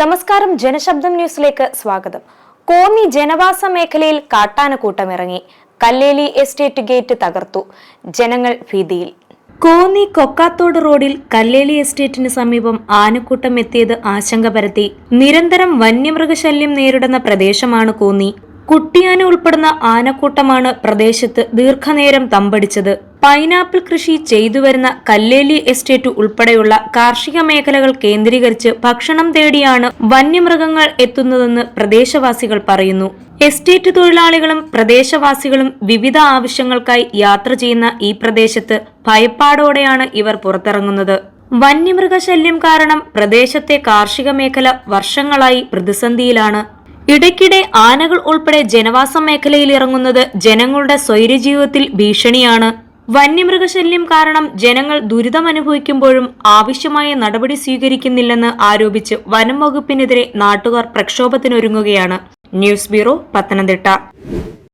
നമസ്കാരം ജനശബ്ദം ന്യൂസിലേക്ക് സ്വാഗതം. കോന്നി ജനവാസ മേഖലയിൽ കാട്ടാനക്കൂട്ടം ഇറങ്ങി. കല്ലേലി എസ്റ്റേറ്റ് ഗേറ്റ് തകർത്തു. ജനങ്ങൾ ഭീതിയിൽ. കോന്നി കൊക്കാത്തോട് റോഡിൽ കല്ലേലി എസ്റ്റേറ്റിന് സമീപം ആനക്കൂട്ടം എത്തിയത് ആശങ്ക പരത്തി. നിരന്തരം വന്യമൃഗശല്യം നേരിടുന്ന പ്രദേശമാണ് കോന്നി. കുട്ടിയാന ഉൾപ്പെടുന്ന ആനക്കൂട്ടമാണ് പ്രദേശത്ത് ദീർഘനേരം തമ്പടിച്ചത്. പൈനാപ്പിൾ കൃഷി ചെയ്തുവരുന്ന കല്ലേലി എസ്റ്റേറ്റ് ഉൾപ്പെടെയുള്ള കാർഷിക മേഖലകൾ കേന്ദ്രീകരിച്ച് ഭക്ഷണം തേടിയാണ് വന്യമൃഗങ്ങൾ എത്തുന്നതെന്ന് പ്രദേശവാസികൾ പറയുന്നു. എസ്റ്റേറ്റ് തൊഴിലാളികളും പ്രദേശവാസികളും വിവിധ ആവശ്യങ്ങൾക്കായി യാത്ര ചെയ്യുന്ന ഈ പ്രദേശത്ത് ഭയപ്പാടോടെയാണ് ഇവർ പുറത്തിറങ്ങുന്നത്. വന്യമൃഗശല്യം കാരണം പ്രദേശത്തെ കാർഷിക മേഖല വർഷങ്ങളായി പ്രതിസന്ധിയിലാണ്. ഇടയ്ക്കിടെ ആനകൾ ഉൾപ്പെടെ ജനവാസ മേഖലയിൽ ഇറങ്ങുന്നത് ജനങ്ങളുടെ സ്വൈര്യജീവിതത്തിൽ ഭീഷണിയാണ്. വന്യമൃഗശല്യം കാരണം ജനങ്ങൾ ദുരിതമനുഭവിക്കുമ്പോഴും ആവശ്യമായ നടപടി സ്വീകരിക്കുന്നില്ലെന്ന് ആരോപിച്ച് വനം വകുപ്പിനെതിരെ നാട്ടുകാർ പ്രക്ഷോഭത്തിനൊരുങ്ങുകയാണ്. News bureau Pathanamthitta.